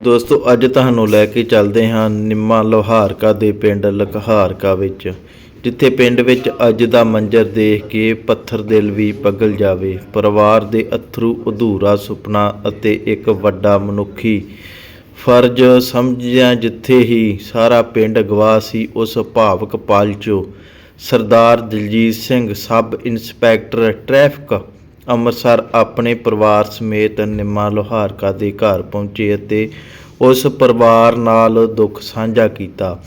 ਦੋਸਤੋ, ਅੱਜ ਤੁਹਾਨੂੰ ਲੈ ਕੇ ਚੱਲਦੇ ਹਾਂ ਨਿੰਮਾ ਲੋਹਾਰਕਾ ਦੇ ਪਿੰਡ ਲਕਹਾਰਕਾ ਵਿੱਚ, ਜਿੱਥੇ ਪਿੰਡ ਵਿੱਚ ਅੱਜ ਦਾ ਮੰਜ਼ਰ ਦੇਖ ਕੇ ਪੱਥਰ ਦਿਲ ਵੀ ਪਗਲ ਜਾਵੇ। ਪਰਿਵਾਰ ਦੇ ਅਥਰੂ ਅਧੂਰਾ ਸੁਪਨਾ ਅਤੇ ਇੱਕ ਵੱਡਾ ਮਨੁੱਖੀ ਫਰਜ਼ ਸਮਝਿਆ ਜਿੱਥੇ ਹੀ ਸਾਰਾ ਪਿੰਡ ਗਵਾਹ ਸੀ, ਉਸ ਭਾਵਕ ਪਲ 'ਚੋਂ Sardar Daljit Singh sub inspector traffic Amritsar ਆਪਣੇ ਪਰਿਵਾਰ ਸਮੇਤ ਨਿੰਮਾ ਲੋਹਾਰਕਾ ਦੇ ਘਰ ਪਹੁੰਚੇ ਅਤੇ ਉਸ ਪਰਿਵਾਰ ਨਾਲ ਦੁੱਖ ਸਾਂਝਾ ਕੀਤਾ।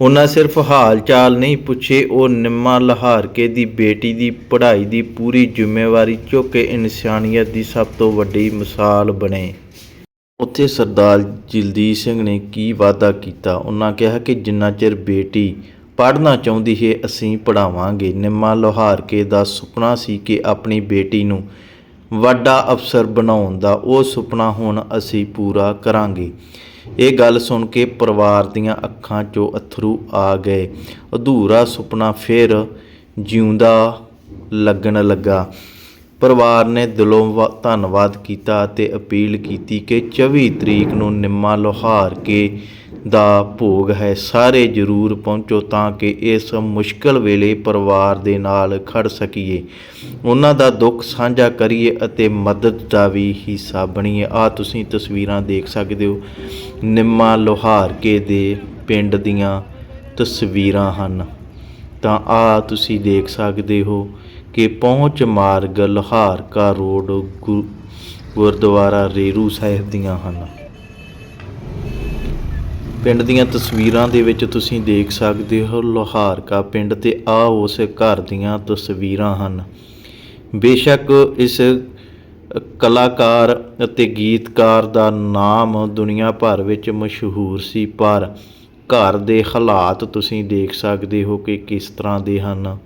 ਉਹਨਾਂ ਸਿਰਫ ਹਾਲ ਚਾਲ ਨਹੀਂ ਪੁੱਛੇ, ਉਹ ਨਿੰਮਾ ਲੋਹਾਰਕੇ ਦੀ ਬੇਟੀ ਦੀ ਪੜ੍ਹਾਈ ਦੀ ਪੂਰੀ ਜ਼ਿੰਮੇਵਾਰੀ ਚੁੱਕ ਕੇ ਇਨਸਾਨੀਅਤ ਦੀ ਸਭ ਤੋਂ ਵੱਡੀ ਮਿਸਾਲ ਬਣੇ। ਉੱਥੇ ਸਰਦਾਰ ਜਲਦੀਪ ਸਿੰਘ ਨੇ ਕੀ ਵਾਅਦਾ ਕੀਤਾ? ਉਹਨਾਂ ਕਿਹਾ ਕਿ ਜਿੰਨਾ ਚਿਰ ਬੇਟੀ ਪੜ੍ਹਨਾ ਚਾਹੁੰਦੀ ਹੈ, ਅਸੀਂ ਪੜ੍ਹਾਵਾਂਗੇ। ਨਿੰਮਾ ਲੋਹਾਰਕੇ ਦਾ ਸੁਪਨਾ ਸੀ ਕਿ ਆਪਣੀ ਬੇਟੀ ਨੂੰ ਵੱਡਾ ਅਫਸਰ ਬਣਾਉਣ ਦਾ ਉਹ ਸੁਪਨਾ ਹੁਣ ਅਸੀਂ ਪੂਰਾ ਕਰਾਂਗੇ। ਇਹ ਗੱਲ ਸੁਣ ਕੇ ਪਰਿਵਾਰ ਦੀਆਂ ਅੱਖਾਂ 'ਚੋਂ ਅਥਰੂ ਆ ਗਏ। ਅਧੂਰਾ ਸੁਪਨਾ ਫਿਰ ਜਿਉਂਦਾ ਲੱਗਣ ਲੱਗਾ। ਪਰਿਵਾਰ ਨੇ ਦਿਲੋਂ ਵਾ- ਧੰਨਵਾਦ ਕੀਤਾ ਅਤੇ ਅਪੀਲ ਕੀਤੀ ਕਿ 24 ਤਰੀਕ ਨੂੰ ਨਿੰਮਾ ਲੋਹਾਰ ਕੇ ਦਾ ਭੋਗ ਹੈ। ਸਾਰੇ ਜ਼ਰੂਰ ਪਹੁੰਚੋ ਤਾਂ ਕਿ ਇਸ ਮੁਸ਼ਕਲ ਵੇਲੇ ਪਰਿਵਾਰ ਦੇ ਨਾਲ ਖੜ ਸਕੀਏ। ਉਹਨਾਂ ਦਾ ਦੁੱਖ ਸਾਂਝਾ ਕਰੀਏ ਅਤੇ ਮਦਦ ਦਾ ਵੀ ਹਿੱਸਾ ਬਣੀਏ। ਆ ਤੁਸੀਂ ਤਸਵੀਰਾਂ ਦੇਖ ਸਕਦੇ ਹੋ। ਨਿੰਮਾ ਲੋਹਾਰਕੇ ਦੇ ਪਿੰਡ ਦੀਆਂ ਤਸਵੀਰਾਂ ਹਨ। ਤਾਂ ਆ ਤੁਸੀਂ ਦੇਖ ਸਕਦੇ ਹੋ ਕਿ ਪਹੁੰਚ ਮਾਰਗ ਲੋਹਾਰਕਾ ਰੋਡ ਗੁ- ਗੁਰਦੁਆਰਾ ਰੇਰੂ ਸਾਹਿਬ ਦੀਆਂ ਹਨ। ਪਿੰਡ ਦੀਆਂ ਤਸਵੀਰਾਂ ਦੇ ਵਿੱਚ ਤੁਸੀਂ ਦੇਖ ਸਕਦੇ ਹੋ ਲੋਹਾਰਕਾ ਪਿੰਡ ਤੇ ਆ ਉਸ ਘਰ ਦੀਆਂ ਤਸਵੀਰਾਂ ਹਨ। ਬੇਸ਼ੱਕ ਇਸ ਕਲਾਕਾਰ ਅਤੇ ਗੀਤਕਾਰ ਦਾ ਨਾਮ ਦੁਨੀਆ ਭਰ ਵਿੱਚ ਮਸ਼ਹੂਰ ਸੀ, ਪਰ ਘਰ ਦੇ ਹਾਲਾਤ ਤੁਸੀਂ ਦੇਖ ਸਕਦੇ ਹੋ ਕਿ ਕਿਸ ਤਰ੍ਹਾਂ ਦੇ ਹਨ।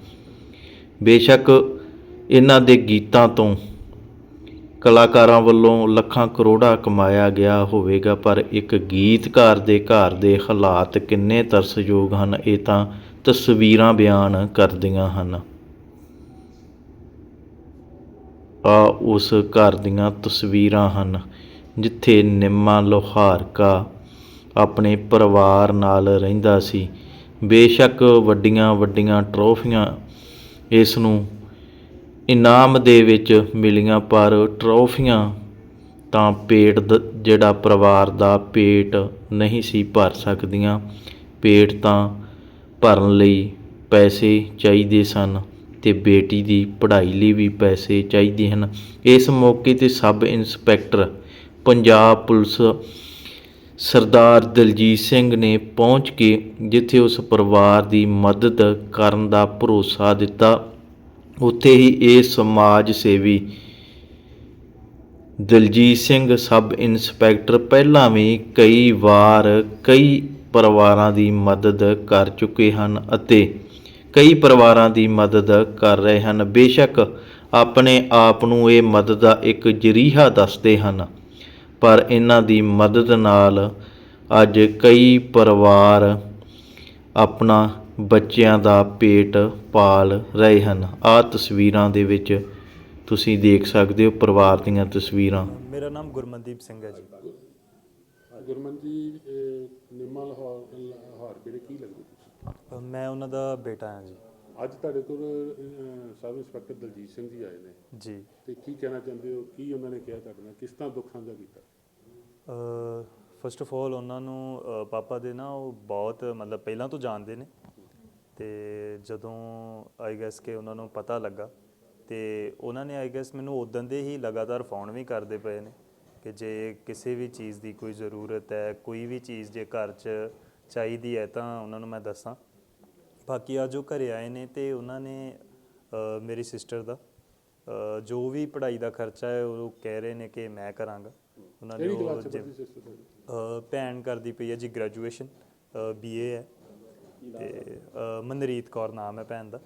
ਬੇਸ਼ੱਕ ਇਹਨਾਂ ਦੇ ਗੀਤਾਂ ਤੋਂ ਕਲਾਕਾਰਾਂ ਵੱਲੋਂ ਲੱਖਾਂ ਕਰੋੜਾਂ ਕਮਾਇਆ ਗਿਆ ਹੋਵੇਗਾ, ਪਰ ਇੱਕ ਗੀਤਕਾਰ ਦੇ ਘਰ ਦੇ ਹਾਲਾਤ ਕਿੰਨੇ ਤਰਸਯੋਗ ਹਨ, ਇਹ ਤਾਂ ਤਸਵੀਰਾਂ ਬਿਆਨ ਕਰਦੀਆਂ ਹਨ। ਆ ਉਸ ਘਰ ਦੀਆਂ ਤਸਵੀਰਾਂ ਹਨ, ਜਿੱਥੇ ਨਿੰਮਾ ਲੋਹਾਰਕਾ ਆਪਣੇ ਪਰਿਵਾਰ ਨਾਲ ਰਹਿੰਦਾ ਸੀ। ਬੇਸ਼ੱਕ ਵੱਡੀਆਂ ਵੱਡੀਆਂ ਟਰੋਫੀਆਂ ਇਸ ਨੂੰ ਇਨਾਮ ਦੇ ਵਿੱਚ ਮਿਲੀਆਂ ਪਰ ਟਰੋਫੀਆਂ ਤਾਂ ਪੇਟ ਦ- ਜਿਹੜਾ ਪਰਿਵਾਰ ਦਾ ਪੇਟ ਨਹੀਂ ਸੀ ਭਰ ਸਕਦੀਆਂ। ਪੇਟ ਤਾਂ ਭਰਨ ਲਈ ਪੈਸੇ ਚਾਹੀਦੇ ਸਨ ਤੇ ਬੇਟੀ ਦੀ ਪੜ੍ਹਾਈ ਲਈ ਵੀ ਪੈਸੇ ਚਾਹੀਦੇ ਹਨ। ਇਸ ਮੌਕੇ ਤੇ sub inspector, Punjab police Sardar Daljit Singh ਨੇ ਪਹੁੰਚ ਕੇ ਜਿੱਥੇ ਉਸ ਪਰਿਵਾਰ ਦੀ ਮਦਦ ਕਰਨ ਦਾ ਭਰੋਸਾ ਦਿੱਤਾ, ਉੱਥੇ ਹੀ ਇਹ ਸਮਾਜ ਸੇਵੀ ਦਲਜੀਤ ਸਿੰਘ ਸਬ ਇੰਸਪੈਕਟਰ ਪਹਿਲਾਂ ਵੀ ਕਈ ਵਾਰ ਕਈ ਪਰਿਵਾਰਾਂ ਦੀ ਮਦਦ ਕਰ ਚੁੱਕੇ ਹਨ ਅਤੇ ਕਈ ਪਰਿਵਾਰਾਂ ਦੀ ਮਦਦ ਕਰ ਰਹੇ ਹਨ। ਬੇਸ਼ੱਕ ਆਪਣੇ ਆਪ ਨੂੰ ਇਹ ਮਦਦ ਦਾ ਇੱਕ ਜਰੀਹਾ ਦੱਸਦੇ ਹਨ। ਪਰ ਇਹਨਾਂ ਦੀ ਮਦਦ ਨਾਲ ਅੱਜ ਕਈ ਪਰਿਵਾਰ ਆਪਣਾ ਬੱਚਿਆਂ ਦਾ ਪੇਟ ਪਾਲ ਰਹੇ ਹਨ। ਆਹ ਤਸਵੀਰਾਂ ਦੇ ਵਿੱਚ ਤੁਸੀਂ ਦੇਖ ਸਕਦੇ ਹੋ ਪਰਿਵਾਰ ਦੀਆਂ ਤਸਵੀਰਾਂ। ਮੇਰਾ ਨਾਮ ਗੁਰਮਨਦੀਪ ਸਿੰਘ ਹੈ ਜੀ। ਗੁਰਮਨ ਜੀ ਇਹ ਨਿੰਮਾ ਲਾਹੌਰ ਲਾਹੌਰ ਕਿਹੜੇ ਕੀ ਲੱਗਦੇ ਮੈਂ ਉਹਨਾਂ ਦਾ ਬੇਟਾ ਹਾਂ ਜੀ। ਅੱਜ ਤੁਹਾਡੇ ਕੋਲ ਅਹ, ਸਬ ਇੰਸਪੈਕਟਰ ਦਲਜੀਤ ਸਿੰਘ ਜੀ ਆਏ ਨੇ। ਜੀ। ਤੇ ਕੀ ਕਹਿਣਾ ਚਾਹੁੰਦੇ ਹੋ? ਕੀ ਉਹਨਾਂ ਨੇ ਕਿਹਾ ਤੁਹਾਡੇ ਨਾਲ? ਕਿਸ ਤਰ੍ਹਾਂ ਦੁੱਖ ਸਾਂਝਾ ਕੀਤਾ? ਫਸਟ ਆਫ ਆਲ ਉਹਨਾਂ ਨੂੰ ਪਾਪਾ ਦੇ ਨਾ ਉਹ ਬਹੁਤ ਮਤਲਬ ਪਹਿਲਾਂ ਤੋਂ ਜਾਣਦੇ ਨੇ। ਤੇ ਜਦੋਂ ਆਈ ਗੈਸ ਕਿ ਉਹਨਾਂ ਨੂੰ ਪਤਾ ਲੱਗਾ ਤੇ ਉਹਨਾਂ ਨੇ ਆਈ ਗੈਸ ਮੈਨੂੰ ਉਦੋਂ ਦੇ ਹੀ ਲਗਾਤਾਰ ਫੋਨ ਵੀ ਕਰਦੇ ਪਏ ਨੇ ਕਿ ਜੇ ਕਿਸੇ ਵੀ ਚੀਜ਼ ਦੀ ਕੋਈ ਜ਼ਰੂਰਤ ਹੈ ਕੋਈ ਵੀ ਚੀਜ਼ ਜੇ ਘਰ 'ਚ ਚਾਹੀਦੀ ਹੈ ਤਾਂ ਉਹਨਾਂ ਨੂੰ ਮੈਂ ਦੱਸਾਂ। ਬਾਕੀ ਅੱਜ ਉਹ ਘਰੇ ਆਏ ਨੇ ਤੇ ਉਹਨਾਂ ਨੇ ਅ, ਮੇਰੀ ਸਿਸਟਰ ਦਾ ਅ, ਜੋ ਵੀ ਪੜ੍ਹਾਈ ਦਾ ਖਰਚਾ ਹੈ ਉਹ ਕਹਿ ਰਹੇ ਨੇ ਕਿ ਮੈਂ ਕਰਾਂਗਾ। ਉਹਨਾਂ ਨੇ ਕਿਹੜੀ ਉਹ ਕਲਾਸ ਚ ਜਿ- ਪੜ੍ਹਦੀ ਸਿਸਟਰ ਤੁਹਾਡੀ? ਅ, ਭੈਣ ਕਰਦੀ ਪਈ ਹੈ ਜੀ ਗ੍ਰੈਜੂਏਸ਼ਨ ਬੀਏ ਹੈ। ਤੇ ਅ, ਮਨਰੀਤ ਕੌਰ ਨਾਮ ਹੈ ਭੈਣ ਦਾ।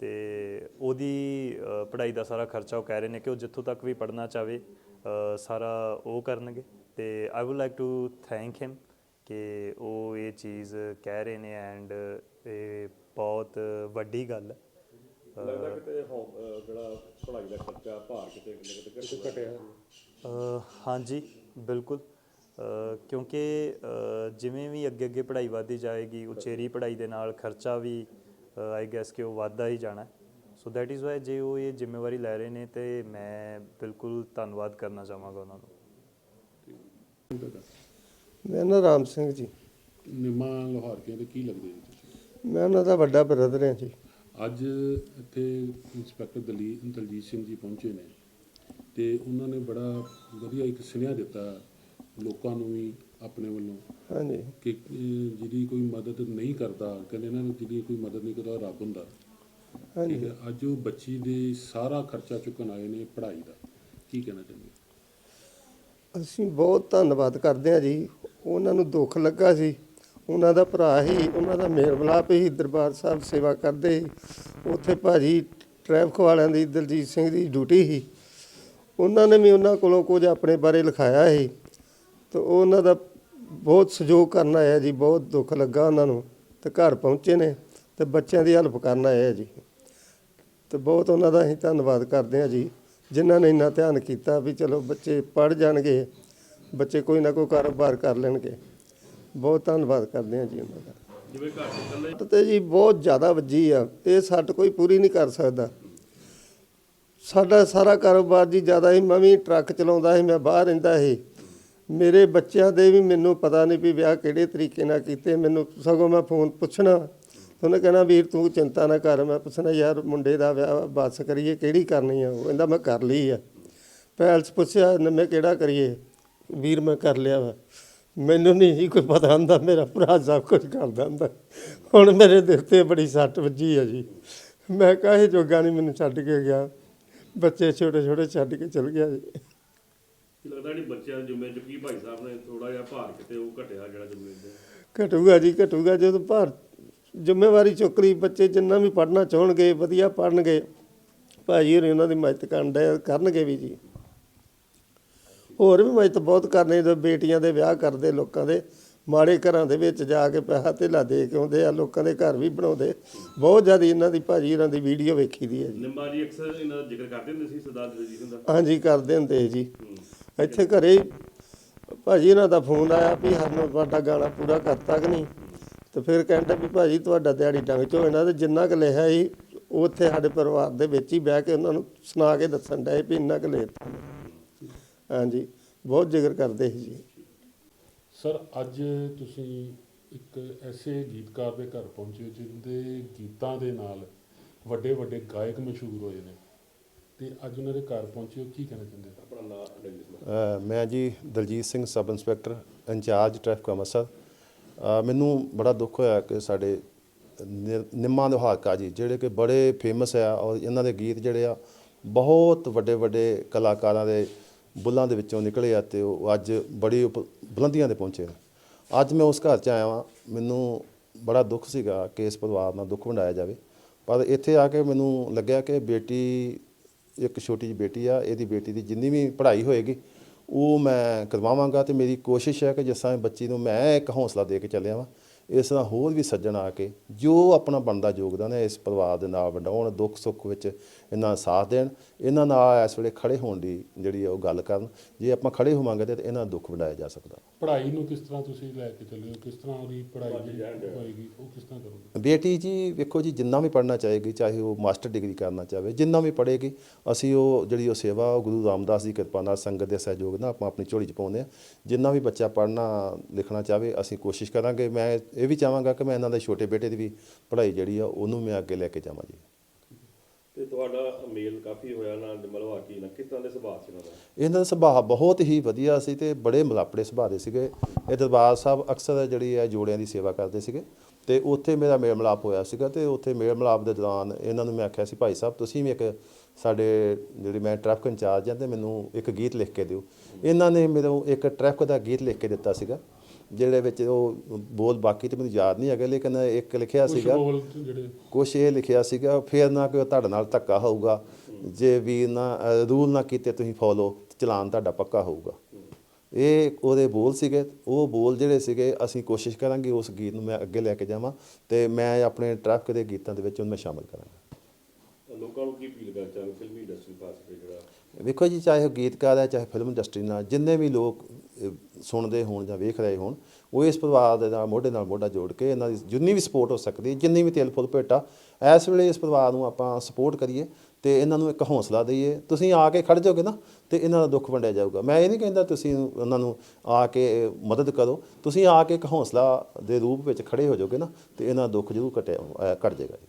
ਤੇ ਉਹਦੀ ਅ, ਪੜ੍ਹਾਈ ਦਾ ਸਾਰਾ ਖਰਚਾ ਉਹ ਕਹਿ ਰਹੇ ਨੇ ਕਿ ਉਹ ਜਿੱਥੋਂ ਤੱਕ ਵੀ ਪੜ੍ਹਨਾ ਚਾਵੇ ਅ, ਸਾਰਾ ਉਹ ਕਰਨਗੇ। ਤੇ I would like to thank him ਕਿ ਉਹ ਇਹ ਚੀਜ਼ ਕਹਿ ਰਹੇ ਨੇ ਐਂਡ ਇਹ ਬਹੁਤ ਵੱਡੀ ਗੱਲ ਹੈ। ਲੱਗਦਾ ਕਿਤੇ ਹੋ- ਅਹ ਜਿਹੜਾ ਪੜ੍ਹਾਈ ਦਾ ਖਰਚਾ ਭਾਰ ਕਿਤੇ ਕਿਤੇ ਕਿਤੇ ਘਟਿਆ ਅ, ਹਾਂਜੀ ਬਿਲਕੁਲ। ਅ, ਕਿਉਂਕਿ ਅ, ਜਿਵੇਂ ਵੀ ਅੱਗੇ ਅੱਗੇ ਪੜ੍ਹਾਈ ਵੱਧਦੀ ਜਾਏਗੀ ਉਚੇਰੀ ਪੜ੍ਹਾਈ ਦੇ ਨਾਲ ਖਰਚਾ ਵੀ ਆਈ ਗੈਸ ਕਿ ਉਹ ਵੱਧਦਾ ਹੀ ਜਾਣਾ ਸੋ ਦੈਟ ਇਜ਼ ਵਾਈ ਜੇ ਉਹ ਇਹ ਜ਼ਿੰਮੇਵਾਰੀ ਲੈ ਰਹੇ ਨੇ ਤੇ ਮੈਂ ਬਿਲਕੁਲ ਧੰਨਵਾਦ ਕਰਨਾ ਚਾਹਾਂਗਾ ਉਹਨਾਂ ਨੂੰ। ਮੇਰਾ ਨਾਮ ਰਾਮ ਸਿੰਘ ਜੀ। ਨਿੰਮਾ ਲੋਹਾਰਕਿਆਂ ਦੇ ਕੀ ਲੱਗਦੇ ਜੀ ਤੁਸੀਂ ਮੈਂ ਉਹਨਾਂ ਦਾ ਵੱਡਾ ਬ੍ਰਦਰ ਹਾਂ ਜੀ। ਅੱਜ ਇੱਥੇ ਇੰਸਪੈਕਟਰ ਦਲੀ ਦਲਜੀਤ ਸਿੰਘ ਜੀ ਪਹੁੰਚੇ ਨੇ ਤੇ ਉਹਨਾਂ ਨੇ ਬੜਾ ਵਧੀਆ ਇੱਕ ਸੁਨੇਹਾ ਦਿੱਤਾ ਲੋਕਾਂ ਨੂੰ ਵੀ ਆਪਣੇ ਵੱਲੋਂ ਹਾਂਜੀ। ਕਿ ਜਿਹਦੀ ਕੋਈ ਮਦਦ ਨਹੀਂ ਕਰਦਾ ਕਹਿੰਦੇ ਇਹਨਾਂ ਨੂੰ ਜਿਹਦੀ ਕੋਈ ਮਦਦ ਨਹੀਂ ਕਰਦਾ ਰੱਬ ਹੁੰਦਾ। ਹਾਂਜੀ। ਅੱਜ ਉਹ ਬੱਚੀ ਦੇ ਸਾਰਾ ਖਰਚਾ ਚੁੱਕਣ ਆਏ ਨੇ ਪੜ੍ਹਾਈ ਦਾ। ਕੀ ਕਹਿਣਾ ਚਾਹੁੰਦੇ? ਅਸੀਂ ਬਹੁਤ ਧੰਨਵਾਦ ਕਰਦੇ ਹਾਂ ਜੀ। ਉਹਨਾਂ ਨੂੰ ਦੁੱਖ ਲੱਗਾ ਸੀ। ਉਹਨਾਂ ਦਾ ਭਰਾ ਹੀ ਉਹਨਾਂ ਦਾ ਮੇਲ ਮਿਲਾਪ ਹੀ ਦਰਬਾਰ ਸਾਹਿਬ ਸੇਵਾ ਕਰਦੇ ਸੀ। ਉੱਥੇ ਭਾਜੀ ਟ੍ਰੈਫਿਕ ਵਾਲਿਆਂ ਦੀ, ਦਲਜੀਤ ਸਿੰਘ ਦੀ ਡਿਊਟੀ ਸੀ। ਉਹਨਾਂ ਨੇ ਵੀ ਉਹਨਾਂ ਕੋਲੋਂ ਕੁਝ ਆਪਣੇ ਬਾਰੇ ਲਿਖਾਇਆ ਸੀ। ਤੇ ਉਹਨਾਂ ਦਾ ਬਹੁਤ ਸਹਿਯੋਗ ਕਰਨ ਆਇਆ ਜੀ, ਬਹੁਤ ਦੁੱਖ ਲੱਗਾ ਉਹਨਾਂ ਨੂੰ। ਤੇ ਘਰ ਪਹੁੰਚੇ ਨੇ ਤੇ ਬੱਚਿਆਂ ਦੀ ਹੈਲਪ ਕਰਨ ਆਇਆ ਜੀ। ਤੇ ਬਹੁਤ ਉਹਨਾਂ ਦਾ ਅਸੀਂ ਧੰਨਵਾਦ ਕਰਦੇ ਹਾਂ ਜੀ, ਜਿਨ੍ਹਾਂ ਨੇ ਇੰਨਾ ਧਿਆਨ ਕੀਤਾ ਵੀ ਚਲੋ ਬੱਚੇ ਪੜ ਜਾਣਗੇ, ਬੱਚੇ ਕੋਈ ਨਾ ਕੋਈ ਕਾਰੋਬਾਰ ਕਰ ਲੈਣਗੇ। ਬਹੁਤ ਧੰਨਵਾਦ ਕਰਦੇ ਹਾਂ ਜੀ ਉਹਨਾਂ ਦਾ। ਜਿਵੇਂ ਘਰ ਚ ਇਕੱਲੇ ਸੱਟ ਤੇ ਜੀ ਬਹੁਤ ਜ਼ਿਆਦਾ ਵੱਜੀ ਆ, ਇਹ ਸੱਟ ਕੋਈ ਪੂਰੀ ਨਹੀਂ ਕਰ ਸਕਦਾ। ਸਾਡਾ ਸਾਰਾ ਕਾਰੋਬਾਰ ਜੀ ਜ਼ਿਆਦਾ ਹੀ, ਮੈਂ ਵੀ ਟਰੱਕ ਚਲਾਉਂਦਾ ਸੀ, ਮੈਂ ਬਾਹਰ ਰਹਿੰਦਾ ਸੀ। ਮੇਰੇ ਬੱਚਿਆਂ ਦੇ ਵੀ ਮੈਨੂੰ ਪਤਾ ਨਹੀਂ ਵੀ ਵਿਆਹ ਕਿਹੜੇ ਤਰੀਕੇ ਨਾਲ ਕੀਤੇ, ਮੈਨੂੰ ਸਗੋਂ ਮੈਂ ਫੋਨ ਪੁੱਛਣਾ। ਉਹਨੇ ਕਹਿਣਾ, ਵੀਰ, ਤੂੰ ਚਿੰਤਾ ਨਾ ਕਰ। ਮੈਂ ਪੁੱਛਣਾ, ਯਾਰ, ਮੁੰਡੇ ਦਾ ਵਿਆਹ ਬਸ ਕਰੀਏ, ਕਿਹੜੀ ਕਰਨੀ ਆ? ਉਹ ਕਹਿੰਦਾ, ਮੈਂ ਕਰ ਲਈ ਆ। ਪੈਲਸ ਪੁੱਛਿਆ, ਨਵੇਂ ਕਿਹੜਾ ਕਰੀਏ? ਵੀਰ, ਮੈਂ ਕਰ ਲਿਆ ਵਾ। ਮੈਨੂੰ ਨਹੀਂ ਸੀ ਕੋਈ ਪਤਾ ਹੁੰਦਾ ਮੇਰਾ ਭਰਾ ਸਭ ਕੁਝ ਕਰਦਾ ਹੁੰਦਾ। ਹੁਣ ਮੇਰੇ ਦਿਲ ਤੇ ਬੜੀ ਸੱਟ ਵੱਜੀ ਆ ਜੀ। ਮੈਂ ਕਾਹੇ ਜੋਗਾ ਨਹੀਂ ਮੈਨੂੰ ਛੱਡ ਕੇ ਗਿਆ। ਬੱਚੇ ਛੋਟੇ ਛੋਟੇ ਛੱਡ ਕੇ ਚਲ ਗਿਆ ਜੀ। ਲੱਗਦਾ ਨਹੀਂ ਬੱਚਿਆਂ ਦੇ ਜ਼ਿੰਮੇ ਚੁੱਕੀ ਭਾਈ ਸਾਹਿਬ ਨੇ ਥੋੜਾ ਜਿਹਾ ਭਾਰ ਕਿਤੇ ਉਹ ਘਟਿਆ ਜਿਹੜਾ ਜ਼ਿੰਮੇ ਦੇ। ਘਟੂਗਾ ਜੀ ਘਟੂਗਾ। ਜਦੋਂ ਭਾਰ ਜ਼ਿੰਮੇਵਾਰੀ ਚੁੱਕ ਲਈ ਬੱਚੇ ਜਿੰਨਾ ਵੀ ਪੜ੍ਹਨਾ ਚਾਹਣਗੇ ਵਧੀਆ ਪੜ੍ਹਨਗੇ ਭਾਜੀ ਹੋਰੀ ਉਹਨਾਂ ਦੀ ਮਦਦ ਕਰਨ ਕਰਨਗੇ ਵੀ ਜੀ। ਹੋਰ ਵੀ ਮਦਦ ਬਹੁਤ ਕਰਨੇ ਜਦੋਂ ਬੇਟੀਆਂ ਦੇ ਵਿਆਹ ਕਰਦੇ ਲੋਕਾਂ ਦੇ ਮਾੜੇ ਘਰਾਂ ਦੇ ਵਿੱਚ ਜਾ ਕੇ ਪੈਸਾ ਧੇਲਾ ਦੇ ਕੇ ਆਉਂਦੇ ਆ ਲੋਕਾਂ ਦੇ ਘਰ ਵੀ ਬਣਾਉਂਦੇ। ਬਹੁਤ ਜ਼ਿਆਦਾ ਇਹਨਾਂ ਦੀ ਭਾਜੀ ਹੋਰਾਂ ਦੀ ਵੀਡੀਓ ਵੇਖੀ ਦੀ ਹੈ ਜੀ। ਨਿੰਬਾ ਜੀ ਅਕਸਰ ਇਹਨਾਂ ਦਾ ਜ਼ਿਕਰ ਕਰਦੇ ਹੁੰਦੇ ਸੀ ਸਰਦਾਰ ਦਲਜੀਤ ਸਿੰਘ ਦਾ ਹਾਂਜੀ ਕਰਦੇ ਹੁੰਦੇ ਜੀ। ਇੱਥੇ ਘਰੇ ਭਾਜੀ ਇਹਨਾਂ ਦਾ ਫੋਨ ਆਇਆ ਵੀ ਸਾਨੂੰ ਤੁਹਾਡਾ ਗਾਣਾ ਪੂਰਾ ਕਰਤਾ ਕਿ ਨਹੀਂ? ਤੇ ਫਿਰ ਕਹਿੰਦਾ ਵੀ ਭਾਜੀ ਤੁਹਾਡਾ ਦਿਹਾੜੀ ਡੰਗ ਚੋ ਇਹਨਾਂ ਤੇ ਜਿੰਨਾ ਕੁ ਲਿਖਿਆ ਸੀ ਉਹ ਉੱਥੇ ਸਾਡੇ ਪਰਿਵਾਰ ਦੇ ਵਿੱਚ ਹੀ ਬਹਿ ਕੇ ਉਹਨਾਂ ਨੂੰ ਸੁਣਾ ਕੇ ਦੱਸਣ ਡਏ ਵੀ ਇੰਨਾ ਕੁ ਲਿਖਤਾ। ਹਾਂਜੀ ਬਹੁਤ ਜ਼ਿਕਰ ਕਰਦੇ ਸੀ ਜੀ। ਸਰ ਅੱਜ ਤੁਸੀਂ ਇੱਕ ਐਸੇ ਗੀਤਕਾਰ ਦੇ ਘਰ ਪਹੁੰਚੇ ਹੋ ਜਿੰਦੇ ਗੀਤਾਂ ਦੇ ਨਾਲ ਵੱਡੇ ਵੱਡੇ ਗਾਇਕ ਮਸ਼ਹੂਰ ਹੋਏ ਨੇ। ਤੇ ਅੱਜ ਉਹਨਾਂ ਦੇ ਘਰ ਪਹੁੰਚੇ ਹੋ ਕੀ ਕਹਿਣਾ ਚਾਹੁੰਦੇ ਹੋ? ਆਪਣਾ ਨਾਮ ਮੈਂ ਜੀ Daljit Singh sub inspector incharge traffic Amritsar. ਮੈਨੂੰ ਬੜਾ ਦੁੱਖ ਹੋਇਆ ਕਿ ਸਾਡੇ ਨਿੰਮਾ ਲੋਹਾਰਕਾ ਜੀ ਜਿਹੜੇ ਕਿ ਬੜੇ ਫੇਮਸ ਆ ਔਰ ਇਹਨਾਂ ਦੇ ਗੀਤ ਜਿਹੜੇ ਆ ਬਹੁਤ ਵੱਡੇ ਵੱਡੇ ਕਲਾਕਾਰਾਂ ਦੇ ਬੁੱਲਾਂ ਦੇ ਵਿੱਚੋਂ ਨਿਕਲੇ ਆ ਤੇ ਉਹ ਅੱਜ ਬੜੀ ਉਪ- ਬੁਲੰਦੀਆਂ ਤੇ ਪਹੁੰਚੇ ਨੇ ਅੱਜ ਮੈਂ ਉਸ ਘਰ 'ਚ ਆਇਆ ਵਾਂ, ਮੈਨੂੰ ਬੜਾ ਦੁੱਖ ਸੀਗਾ ਕਿ ਇਸ ਪਰਿਵਾਰ ਨਾਲ ਦੁੱਖ ਵੰਡਾਇਆ ਜਾਵੇ। ਪਰ ਇੱਥੇ ਆ ਕੇ ਮੈਨੂੰ ਲੱਗਿਆ ਕਿ ਬੇਟੀ, ਇੱਕ ਛੋਟੀ ਜਿਹੀ ਬੇਟੀ ਆ, ਇਹਦੀ ਬੇਟੀ ਦੀ ਜਿੰਨੀ ਵੀ ਪੜ੍ਹਾਈ ਹੋਏਗੀ, ਉਹ ਮੈਂ ਕਰਵਾਵਾਂਗਾ ਤੇ ਮੇਰੀ ਕੋਸ਼ਿਸ਼ ਹੈ ਕਿ ਜਿਸ ਤਰ੍ਹਾਂ ਬੱਚੀ ਨੂੰ ਮੈਂ ਇੱਕ ਹੌਸਲਾ ਦੇ ਕੇ ਚੱਲਿਆ ਵਾਂ। ਇਸ ਤਰ੍ਹਾਂ ਹੋਰ ਵੀ ਸੱਜਣ ਆ ਕੇ ਜੋ ਆਪਣਾ ਬਣਦਾ ਯੋਗਦਾਨ ਹੈ ਇਸ ਪਰਿਵਾਰ ਦੇ ਨਾਲ ਵੰਡਾਉਣ ਦੁੱਖ ਸੁੱਖ ਵਿੱਚ ਇਹਨਾਂ ਦਾ ਸਾਥ ਦੇਣ ਇਹਨਾਂ ਨਾਲ ਇਸ ਵੇਲੇ ਖੜੇ ਹੋਣ ਦੀ ਜਿਹੜੀ ਆ ਉਹ ਗੱਲ ਕਰਨ ਜੇ ਆਪਾਂ ਖੜੇ ਹੋਵਾਂਗੇ ਤੇ ਇਹਨਾਂ ਦਾ ਦੁੱਖ ਵੰਡਾਇਆ ਜਾ ਸਕਦਾ। ਪੜ੍ਹਾਈ ਨੂੰ ਕਿਸ ਤਰ੍ਹਾਂ ਤੁਸੀਂ ਲੈ ਕੇ ਚੱਲੇ ਹੋ? ਕਿਸ ਤਰ੍ਹਾਂ ਉਹਦੀ ਪੜ੍ਹਾਈ ਹੋਏਗੀ? ਉਹ ਕਿਸ ਤਰ੍ਹਾਂ ਕਰੋਗੇ? ਬੇਟੀ ਜੀ ਵੇਖੋ ਜੀ ਜਿੰਨਾ ਵੀ ਪੜ੍ਹਨਾ ਚਾਹੇਗੀ ਚਾਹੇ ਉਹ ਮਾਸਟਰ ਡਿਗਰੀ ਕਰਨਾ ਚਾਹੇ ਜਿੰਨਾ ਵੀ ਪੜ੍ਹੇਗੀ ਅਸੀਂ ਉਹ ਜਿਹੜੀ ਉਹ ਸੇਵਾ ਉਹ ਗੁਰੂ ਰਾਮਦਾਸ ਦੀ ਕਿਰਪਾ ਨਾਲ ਸੰਗਤ ਦੇ ਸਹਿਯੋਗ ਨਾਲ ਆਪਾਂ ਆਪਣੀ ਝੋਲੀ 'ਚ ਪਾਉਂਦੇ ਆ ਜਿੰਨਾ ਵੀ ਬੱਚਾ ਪੜ੍ਹਨਾ ਲਿਖਣਾ ਚਾਹਵੇ ਅਸੀਂ ਕੋਸ਼ਿਸ਼ ਕਰਾਂਗੇ। ਮੈਂ ਇਹ ਵੀ ਚਾਹਾਂਗਾ ਕਿ ਮੈਂ ਇਹਨਾਂ ਦੇ ਛੋਟੇ ਬੇਟੇ ਦੀ ਵੀ ਪੜ੍ਹਾਈ ਜਿਹੜੀ ਆ ਉਹਨੂੰ ਮੈਂ ਅੱਗੇ ਲੈ ਕੇ ਜਾਵਾਂ ਜੀ। ਤੇ ਤੁਹਾਡਾ ਮੇਲ ਕਾਫੀ ਹੋਇਆ ਨਾ ਮਲਵਾਕੀ ਨਾਲ ਕਿਸ ਤਰ੍ਹਾਂ ਦੇ ਸੁਭਾਅ ਸੀ ਇਹਨਾਂ ਦਾ? ਇਹਨਾਂ ਦਾ ਸੁਭਾਅ ਬਹੁਤ ਹੀ ਵਧੀਆ ਸੀ ਤੇ ਬੜੇ ਮਲਾਪੜੇ ਸੁਭਾਅ ਦੇ ਸੀਗੇ। ਇਹ ਦਰਬਾਰ ਸਾਹਿਬ ਅਕਸਰ ਜਿਹੜੀ ਹੈ ਜੋੜਿਆਂ ਦੀ ਸੇਵਾ ਕਰਦੇ ਸੀਗੇ। ਤੇ ਉੱਥੇ ਮੇਰਾ ਮੇਲ ਮਿਲਾਪ ਹੋਇਆ ਸੀਗਾ ਤੇ ਉੱਥੇ ਮੇਲ ਮਿਲਾਪ ਦੇ ਦੌਰਾਨ ਇਹਨਾਂ ਨੂੰ ਮੈਂ ਆਖਿਆ ਸੀ ਭਾਈ ਸਾਹਿਬ ਤੁਸੀਂ ਵੀ ਇੱਕ ਸਾਡੇ ਜਿਹੜੀ ਮੈਂ ਟ੍ਰੈਫਿਕ ਇੰਚਾਰਜ ਹਾਂ ਤੇ ਮੈਨੂੰ ਇੱਕ ਗੀਤ ਲਿਖ ਕੇ ਦਿਓ। ਇਹਨਾਂ ਨੇ ਮੈਨੂੰ ਇੱਕ ਟ੍ਰੈਫਿਕ ਦਾ ਗੀਤ ਲਿਖ ਕੇ ਦਿੱਤਾ ਸੀਗਾ। ਜਿਹੜੇ ਵਿੱਚ ਉਹ ਬੋਲ ਬਾਕੀ ਤੇ ਮੈਨੂੰ ਯਾਦ ਨਹੀਂ ਹੈਗੇ ਲੇਕਿਨ ਇੱਕ ਲਿਖਿਆ ਕੁਝ ਸੀਗਾ। ਬੋਲ ਜਿਹੜੇ ਕੁਛ ਇਹ ਲਿਖਿਆ ਸੀਗਾ ਫੇਰ ਨਾ ਕੋਈ ਤੁਹਾਡੇ ਨਾਲ ਧੱਕਾ ਹੋਊਗਾ ਜੇ ਵੀ ਨਾ ਰੂਲ ਨਾ ਕੀਤੇ ਤੁਸੀਂ ਫੋਲੋ ਚਲਾਨ ਤੁਹਾਡਾ ਪੱਕਾ ਹੋਊਗਾ। ਇਹ ਉਹਦੇ ਬੋਲ ਸੀਗੇ ਉਹ ਬੋਲ ਜਿਹੜੇ ਸੀਗੇ ਅਸੀਂ ਕੋਸ਼ਿਸ਼ ਕਰਾਂਗੇ ਉਸ ਗੀਤ ਨੂੰ ਮੈਂ ਅੱਗੇ ਲੈ ਕੇ ਜਾਵਾਂ ਤੇ ਮੈਂ ਆਪਣੇ ਟਰੱਕ ਦੇ ਗੀਤਾਂ ਦੇ ਵਿੱਚ ਉਹਨੂੰ ਮੈਂ ਸ਼ਾਮਲ ਕਰਾਂਗਾ। ਲੋਕਾਂ ਨੂੰ ਕੀ ਅਪੀਲ ਕਰਨਾ ਚਾਹੁੰਦੇ ਫਿਲਮੀ ਇੰਡਸਟਰੀ ਪਾਸ ਤੇ ਜਿਹੜਾ ਵੇਖੋ ਜੀ ਚਾਹੇ ਉਹ ਗੀਤਕਾਰ ਹੈ ਚਾਹੇ ਫਿਲਮ ਇੰਡਸਟਰੀ ਨਾਲ ਜਿੰਨੇ ਵੀ ਲੋਕ ਸੁਣਦੇ ਹੋਣ ਜਾਂ ਵੇਖ ਰਹੇ ਹੋਣ ਉਹ ਇਸ ਪਰਿਵਾਰ ਦੇ ਨਾਲ ਮੋਢੇ ਨਾਲ ਮੋਢਾ ਜੋੜ ਕੇ ਇਹਨਾਂ ਦੀ ਜਿੰਨੀ ਵੀ ਸਪੋਰਟ ਹੋ ਸਕਦੀ ਹੈ ਜਿੰਨੀ ਵੀ ਤੇਲ ਫੁੱਲ ਭੇਟਾ ਇਸ ਵੇਲੇ ਇਸ ਪਰਿਵਾਰ ਨੂੰ ਆਪਾਂ ਸਪੋਰਟ ਕਰੀਏ ਤੇ ਇਹਨਾਂ ਨੂੰ ਇੱਕ ਹੌਸਲਾ ਦਈਏ। ਤੁਸੀਂ ਆ ਕੇ ਖੜ ਜਾਓਗੇ ਨਾ ਤੇ ਇਹਨਾਂ ਦਾ ਦੁੱਖ ਵੰਡਿਆ ਜਾਊਗਾ। ਮੈਂ ਇਹ ਨਹੀਂ ਕਹਿੰਦਾ ਤੁਸੀਂ ਉਹਨਾਂ ਨੂੰ ਆ ਕੇ ਮਦਦ ਕਰੋ। ਤੁਸੀਂ ਆ ਕੇ ਇੱਕ ਹੌਸਲਾ ਦੇ ਰੂਪ ਵਿੱਚ ਖੜੇ ਹੋ ਜਾਓਗੇ ਨਾ ਤੇ ਇਹਨਾਂ ਦਾ ਦੁੱਖ ਜ਼ਰੂਰ ਘਟਿਆ ਅਹ, ਘਟ ਜਾਏਗਾ ਜੀ।